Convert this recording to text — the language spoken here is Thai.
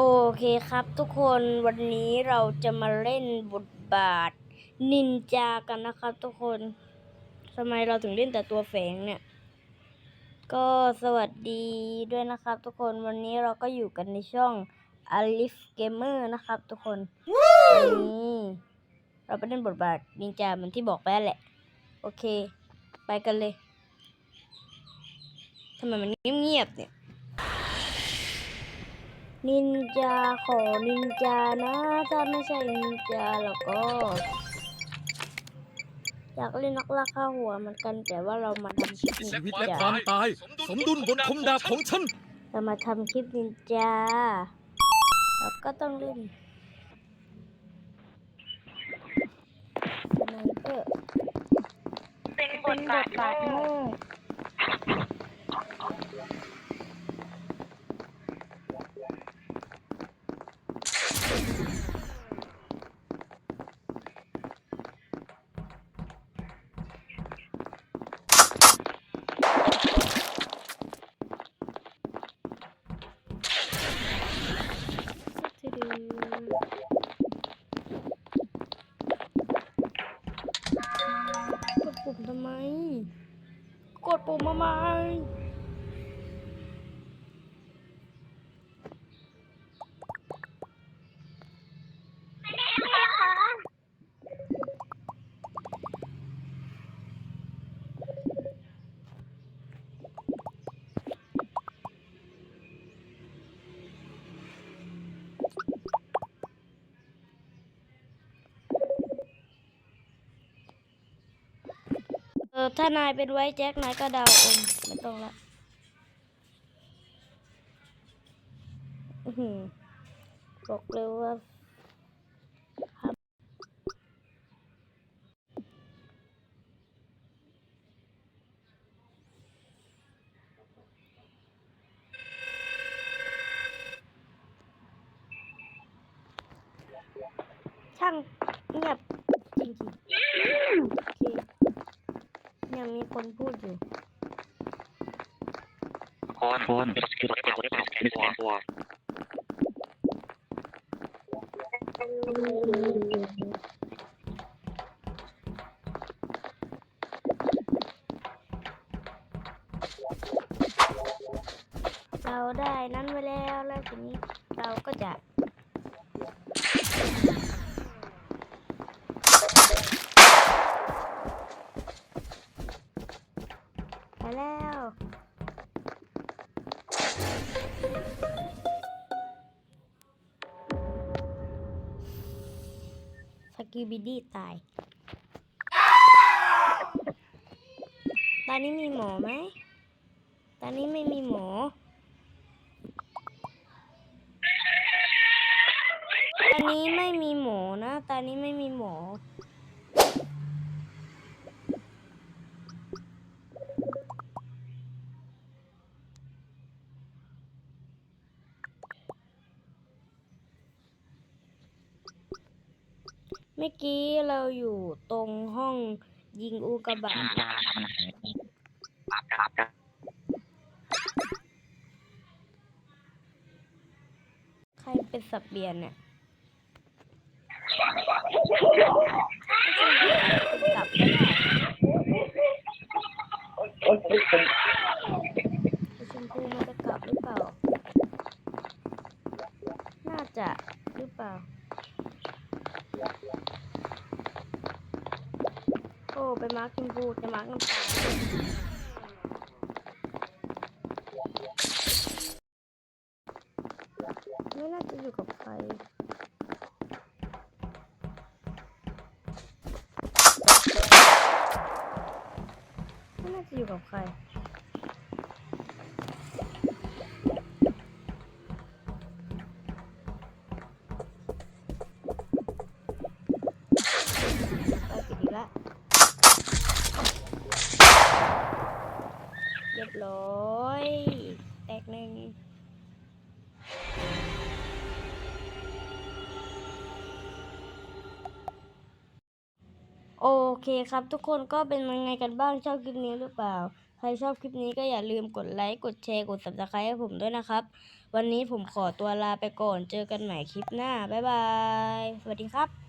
โอเคครับทุกคนวันนี้เราจะมาเล่นบทบาท นินจากันนะครับทุกคนทำไมเราถึงเล่นแต่ตัวแฝงเนี่ย ก็สวัสดีด้วยนะครับทุกคนวันนี้เราก็อยู่กันในช่อง Alif Gamer นะครับทุกคนวันนี้เราไปเล่นบทบาทนินจาเหมือนที่บอกไปแหละ โอเค ไปกันเลยทำไมมันเงียบๆเนี่ย นินจาขอนินจานะ ถ้าไม่ใช่นินจาแล้วก็ อยากเล่นนักล่าฆ่าหัวเหมือนกันแต่ว่าเรามาทำคลิปนินชีวิตและจาความตาย สมดุลบนคมดาบของฉัน เรามาทำคลิปนินจาแล้วก็ต้องเล่นสไนเปอร์เป็นบเป็ทนบบาททบาทโง่ ไม ถ้านายเป็นไว้แจ็คนายก็เดาเองไม่ต้องละอื้อหือบอกเลยว่าช่างเงียบจริงๆ ยังมีคนพูดอยู่คนคนคือตั กิบิดี้ตาย ตอนนี้มีหมอไหม ตอนนี้ไม่มีหมอ ตอนนี้ไม่มีหมอนะ ตอนนี้ไม่มีหมอ เมื่อกี้เราอยู่ตรงห้องยิงอุกกาบาตจ้าทำอะไรปั๊บครับใครเป็นสับเบียนเนี่ยกลับไม่ได้ชมพูมันจะกลับหรือเปล่า น่าจะหรือเปล่า โอ้ ไปมาร์คชมพูจะมาร์คน้ำตาลไม่น่าจะอยู่กับใคร ไม่น่าจะอยู่กับใคร ร้อย แตกหนึ่งโอเคครับทุกคนก็เป็นยังไงกันบ้างชอบคลิปนี้หรือเปล่า ใครชอบคลิปนี้ก็อย่าลืมกดไลค์ กดแชร์ กด subscribe ให้ผมด้วยนะครับ วันนี้ผมขอตัวลาไปก่อนเจอกันใหม่คลิปหน้า บ๊ายบาย สวัสดีครับ